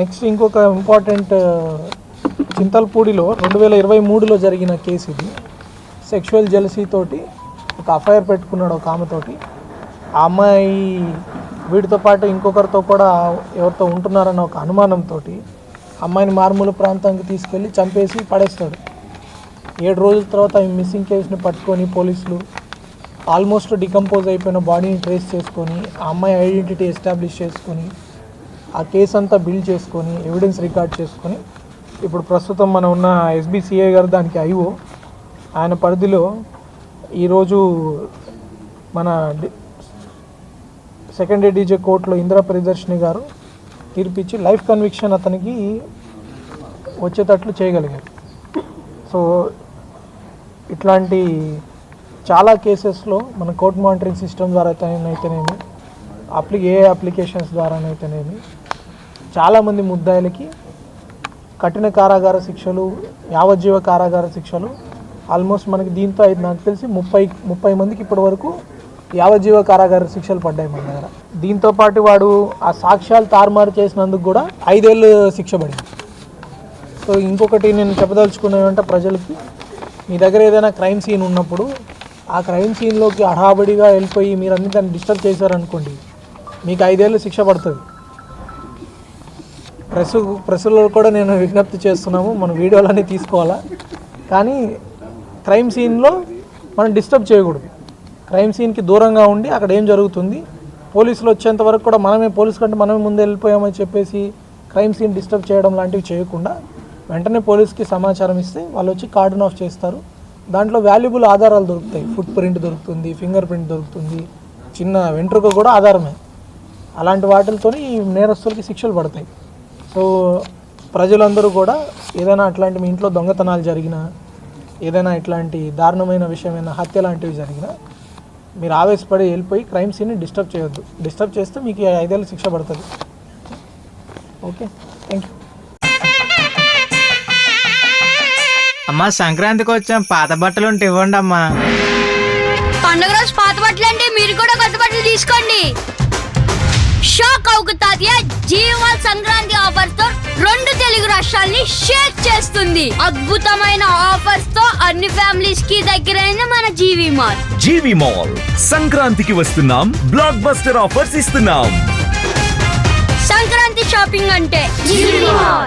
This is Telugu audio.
నెక్స్ట్ ఇంకొక ఇంపార్టెంట్ చింతల్పూడిలో రెండు వేల ఇరవై మూడులో జరిగిన కేసు ఇది. సెక్షువల్ జెలసీతోటి ఒక అఫైర్ పెట్టుకున్నాడు ఒక ఆమెతోటి ఆ అమ్మాయి వీటితో పాటు ఇంకొకరితో కూడా ఎవరితో ఉంటున్నారన్న ఒక అనుమానంతో అమ్మాయిని మారుమూల ప్రాంతానికి తీసుకెళ్ళి చంపేసి పడేస్తాడు. ఏడు రోజుల తర్వాత ఈ మిస్సింగ్ కేసుని పట్టుకొని పోలీసులు ఆల్మోస్ట్ డికంపోజ్ అయిపోయిన బాడీని ట్రేస్ చేసుకొని ఆ అమ్మాయి ఐడెంటిటీ ఎస్టాబ్లిష్ చేసుకొని ఆ కేసు అంతా బిల్డ్ చేసుకొని ఎవిడెన్స్ రికార్డ్ చేసుకొని ఇప్పుడు ప్రస్తుతం మనం ఉన్న ఎస్బీసీఏ గారు దానికి ఐఓ ఆయన పరిధిలో ఈరోజు మన సెకండ్ డీజే కోర్టులో ఇందిరా ప్రియదర్శిని గారు తీర్పిచ్చి లైఫ్ కన్విక్షన్ అతనికి వచ్చేటట్లు చేయగలిగారు. సో ఇట్లాంటి చాలా కేసెస్లో మన కోర్ట్ మానిటరింగ్ సిస్టమ్ ద్వారా అయితేనేమి అప్లి ఏ అప్లికేషన్స్ ద్వారానైతేనేమి చాలామంది ముద్దాయిలకి కఠిన కారాగార శిక్షలు యావజ్జీవ కారాగార శిక్షలు ఆల్మోస్ట్ మనకి దీంతో అయితే నాకు తెలిసి ముప్పై ముప్పై మందికి ఇప్పటి వరకు యావజ్జీవ కారాగార శిక్షలు పడ్డాయి మన దగ్గర. దీంతో పాటు వాడు ఆ సాక్ష్యాలు తారుమారు చేసినందుకు కూడా ఐదేళ్ళు శిక్ష పడింది. సో ఇంకొకటి నేను చెప్పదలుచుకునేవంటే ప్రజలకి మీ దగ్గర ఏదైనా క్రైమ్ సీన్ ఉన్నప్పుడు ఆ క్రైమ్ సీన్లోకి హడాబడిగా వెళ్ళిపోయి మీరు అన్ని దాన్ని డిస్టర్బ్ చేశారనుకోండి మీకు ఐదేళ్ళు శిక్ష పడుతుంది. ప్రెస్ ప్రెస్లో కూడా నేను విజ్ఞప్తి చేస్తున్నాము మన వీడియోలన్నీ తీసుకోవాలా? కానీ క్రైమ్ సీన్లో మనం డిస్టర్బ్ చేయకూడదు. క్రైమ్ సీన్కి దూరంగా ఉండి అక్కడ ఏం జరుగుతుంది? పోలీసులు వచ్చేంత వరకు కూడా మనమే పోలీస్ కంటే మనమే ముందు వెళ్ళిపోయామని చెప్పేసి క్రైమ్ సీన్ డిస్టర్బ్ చేయడం లాంటివి చేయకుండా వెంటనే పోలీస్కి సమాచారం ఇస్తే వాళ్ళు వచ్చి కార్డన్ ఆఫ్ చేస్తారు. దాంట్లో వాల్యుబుల్ ఆధారాలు దొరుకుతాయి. ఫుట్ ప్రింట్ దొరుకుతుంది ఫింగర్ ప్రింట్ దొరుకుతుంది చిన్న వెంట్రుక కూడా ఆధారమే. అలాంటి వాటితో ఈ నేరస్తులకి శిక్షలు పడతాయి. సో ప్రజలందరూ కూడా ఏదైనా అట్లాంటి మీ ఇంట్లో దొంగతనాలు జరిగినా ఏదైనా ఇట్లాంటి దారుణమైన విషయమైన హత్య లాంటివి జరిగినా మీరు ఆవేశపడి వెళ్ళిపోయి క్రైమ్ సీన్ని డిస్టర్బ్ చేయొద్దు. డిస్టర్బ్ చేస్తే మీకు ఐదేళ్ళు శిక్ష పడుతుంది. ఓకే? Thank you. అమ్మా సంక్రాంతికి వచ్చాం. పాత బట్టలు ఉంటే ఇవ్వండి అమ్మా పండుగ రోజు పాత బట్టలు అంటే మీరు కూడా కొత్త బట్టలు తీసుకోండి. షేక్ చేస్తుంది. అద్భుతమైన ఆఫర్స్తో అన్ని ఫ్యామిలీస్కి దగ్గరైన మన జీవి మాల్. జీవి మాల్. సంక్రాంతికి వస్తున్నాం. బ్లాక్ బస్టర్ ఆఫర్స్ ఇస్తున్నాం. సంక్రాంతి షాపింగ్ అంటే జీవి మాల్.